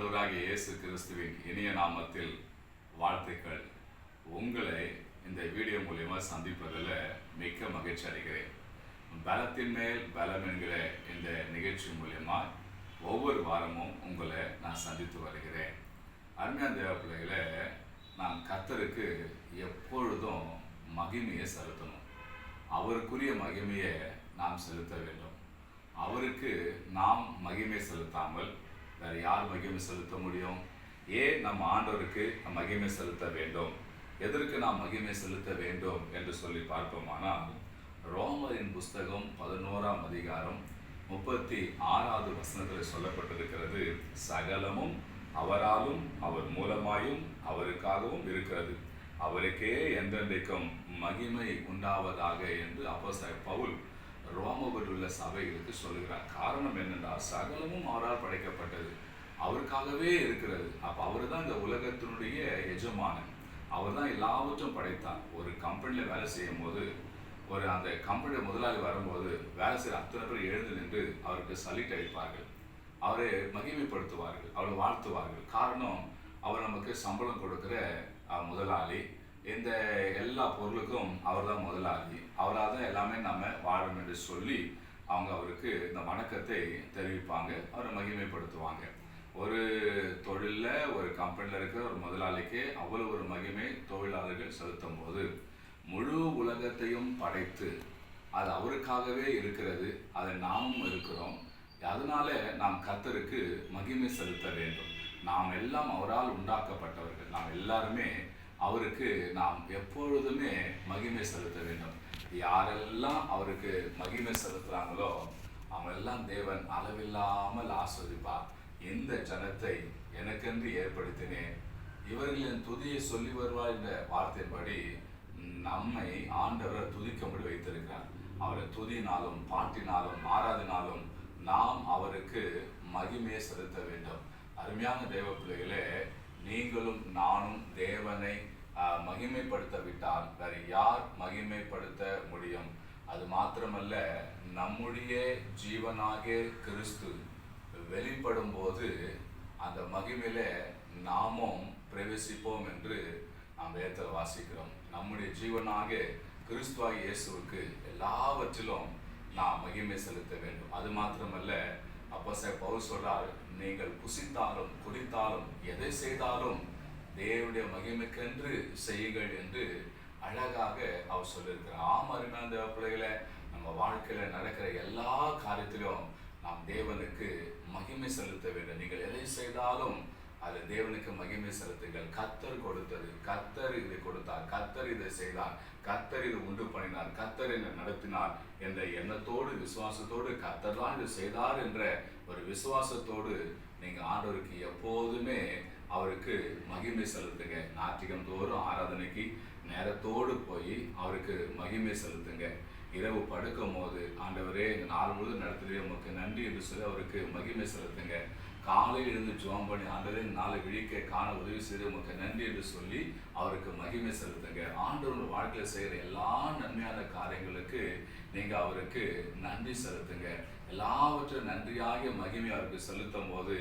ஆண்டவராகிய இயேசு கிறிஸ்துவின் இனிய நாமத்தில் வாழ்த்துக்கள். உங்களை இந்த வீடியோ மூலயமா சந்திப்பதில் மிக்க மகிழ்ச்சி அடைகிறேன். பலத்தின் மேல் பலம் என்கிற இந்த நிகழ்ச்சி மூலயமா ஒவ்வொரு வாரமும் உங்களை நான் சந்தித்து வருகிறேன். அருமையான தேவ பிள்ளைகளை நான் கத்தருக்கு எப்பொழுதும் மகிமையை செலுத்தணும். அவருக்குரிய மகிமையை நாம் செலுத்த வேண்டும். அவருக்கு நாம் மகிமை செலுத்தாமல் வேறு யார் மகிமை செலுத்த முடியும்? ஏன் நம்ம ஆண்டவருக்கு நம் மகிமை செலுத்த வேண்டும்? எதற்கு நாம் மகிமை செலுத்த வேண்டும் என்று சொல்லி பார்ப்போமானால் ரோமரின் புஸ்தகம் பதினோராம் அதிகாரம் முப்பத்தி ஆறாவது வசனத்தில் சொல்லப்பட்டிருக்கிறது சகலமும் அவராலும் அவர் மூலமாயும் அவருக்காகவும் இருக்கிறது. அவருக்கே என்றென்றைக்கும் மகிமை உண்டாவதாக என்று அப்போ பவுல் ரோமவில் உள்ள சபைகளுக்கு சொல்லுகிறார். காரணம் என்னென்றால் சகலமும் அவரால் படைக்கப்பட்டது. அவருக்காகவே இருக்கிறது. அப்போ அவர் தான் இந்த உலகத்தினுடைய எஜமானன். அவர் தான் எல்லாவற்றும் படைத்தார் ஒரு கம்பெனியில் வேலை செய்யும் போது ஒரு அந்த கம்பெனியில் முதலாளி வரும்போது வேலை செய்கிற அத்தனை பேர் எழுந்து நின்று அவருக்கு சலிட் அடிப்பார்கள் அவரை மகிமைப்படுத்துவார்கள். அவரை வாழ்த்துவார்கள். காரணம் அவர் நமக்கு சம்பளம் கொடுக்குற முதலாளி. இந்த எல்லா பொருளுக்கும் அவர் தான் முதலாளி. அவரால் தான் எல்லாமே நம்ம வாழணும் என்று சொல்லி அவங்க அவருக்கு இந்த வணக்கத்தை தெரிவிப்பாங்க. அவரை மகிமைப்படுத்துவாங்க. ஒரு தொழிலில் ஒரு கம்பெனியில் இருக்கிற ஒரு முதலாளிக்கு அவ்வளவு ஒரு மகிமை தொழிலாளர்கள் செலுத்தும் போது முழு உலகத்தையும் படைத்து அது அவருக்காகவே இருக்கிறது அது நாமும் இருக்கிறோம். அதனால நாம் கத்தருக்கு மகிமை செலுத்த வேண்டும். நாம் எல்லாம் அவரால் உண்டாக்கப்பட்டவர்கள். நாம் எல்லாருமே அவருக்கு நாம் எப்பொழுதுமே மகிமை செலுத்த வேண்டும். யாரெல்லாம் அவருக்கு மகிமை செலுத்துறாங்களோ அவங்கெல்லாம் தேவன் அளவில்லாமல் ஆஸ்வதிப்பார். இந்த ஜனத்தை எனக்கென்று ஏற்படுத்தினேன்? இவர்களின் துதியை சொல்லி வருவார் என்ற வார்த்தையின்படி நம்மை ஆண்டவர் துதிக்கும்படி வைத்திருக்கிறார். அவரை துதினாலும் பாட்டினாலும் ஆராதினாலும் நாம் அவருக்கு மகிமையை செலுத்த வேண்டும். அருமையான தேவ பிள்ளைகளே நீங்களும் நானும் தேவனை மகிமைப்படுத்தவிட்டால் வேறு வேற யார் மகிமைப்படுத்த முடியும்? அது மாத்திரமல்ல நம்முடைய ஜீவனாகிய கிறிஸ்து வெளிப்படும் போது அந்த மகிமையில நாமும் பிரவேசிப்போம் என்று நாம் வேதத்தில் வாசிக்கிறோம். நம்முடைய ஜீவனாக கிறிஸ்துவாக இயேசுவுக்கு எல்லாவற்றிலும் நாம் மகிமை செலுத்த வேண்டும். அது மாத்திரமல்ல அப்போ சார் பவுல் சொல்றார் நீங்கள் புசித்தாலும் குடித்தாலும் எதை செய்தாலும் தேவனுடைய மகிமைக்கென்று செய்யுங்கள் என்று அழகாக அவர் சொல்லியிருக்கிறார். ஆம் அருமையான தேவ பிள்ளைகளை நம்ம வாழ்க்கையில நடக்கிற எல்லா காரியத்திலும் நாம் தேவனுக்கு மகிமை செலுத்த வேண்டும். நீங்கள் எதை செய்தாலும் அது தேவனுக்கு மகிமை செலுத்துங்கள். கத்தர் கொடுத்தது கத்தர் இதை கொடுத்தார் கத்தர் இதை செய்தார் கத்தர் இதை உண்டு பண்ணினார் கத்தர் என்னை நடத்தினார் என்ற எண்ணத்தோடு விசுவாசத்தோடு கத்தர் தான் இதை செய்தார் என்ற ஒரு விசுவாசத்தோடு நீங்கள் ஆண்டவருக்கு எப்போதுமே அவருக்கு மகிமை செலுத்துங்க. ஞாயிற்றுக்கிழமை தோறும் ஆராதனைக்கு நேரத்தோடு போய் அவருக்கு மகிமை செலுத்துங்க. இரவு படுக்கும் போது ஆண்டவரே இந்த நாள் முழுவதும் நடத்துகிறே உமக்கு நன்றி என்று சொல்லி அவருக்கு மகிமை செலுத்துங்க. காலையில் இருந்து ஜோம் பண்ணி ஆண்டதே நாளை விழிக்க காண உதவி செய்து உமக்கு நன்றி என்று சொல்லி அவருக்கு மகிமை செலுத்துங்க. ஆண்டவர் வாழ்க்கையில் செய்கிற எல்லா நன்மையான காரியங்களுக்கு நீங்கள் அவருக்கு நன்றி செலுத்துங்க. எல்லாவற்றும் நன்றியாகிய மகிமை அவருக்கு செலுத்தும் போது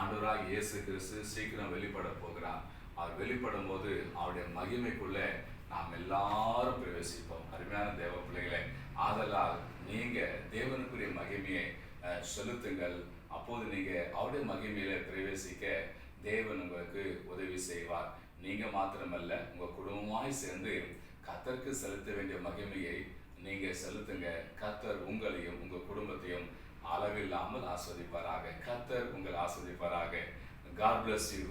ஆண்டவராக இயேசு கிறிஸ்து சீக்கிரம் வெளிப்பட போகிறார். அவர் வெளிப்படும் போது அவருடைய மகிமைக்குள்ள நாம் எல்லாரும் பிரவேசிப்போம். அருமையான தேவ பிள்ளைகளை ஆதலால் நீங்கள் தேவனுக்குரிய மகிமையை செலுத்துங்கள். அப்போது நீங்கள் அவருடைய மகிமையில பிரவேசிக்க தேவன் உங்களுக்கு உதவி செய்வார். நீங்கள் மாத்திரமல்ல உங்கள் குடும்பமாய் சேர்ந்து கத்தருக்கு செலுத்த வேண்டிய மகிமையை நீங்கள் செலுத்துங்க. கத்தர் உங்களையும் உங்கள் குடும்பத்தையும் அளவில்லாமல் ஆஸ்வதிப்பாராக. கத்தர் உங்கள் ஆஸ்வதிப்பாராக. God bless you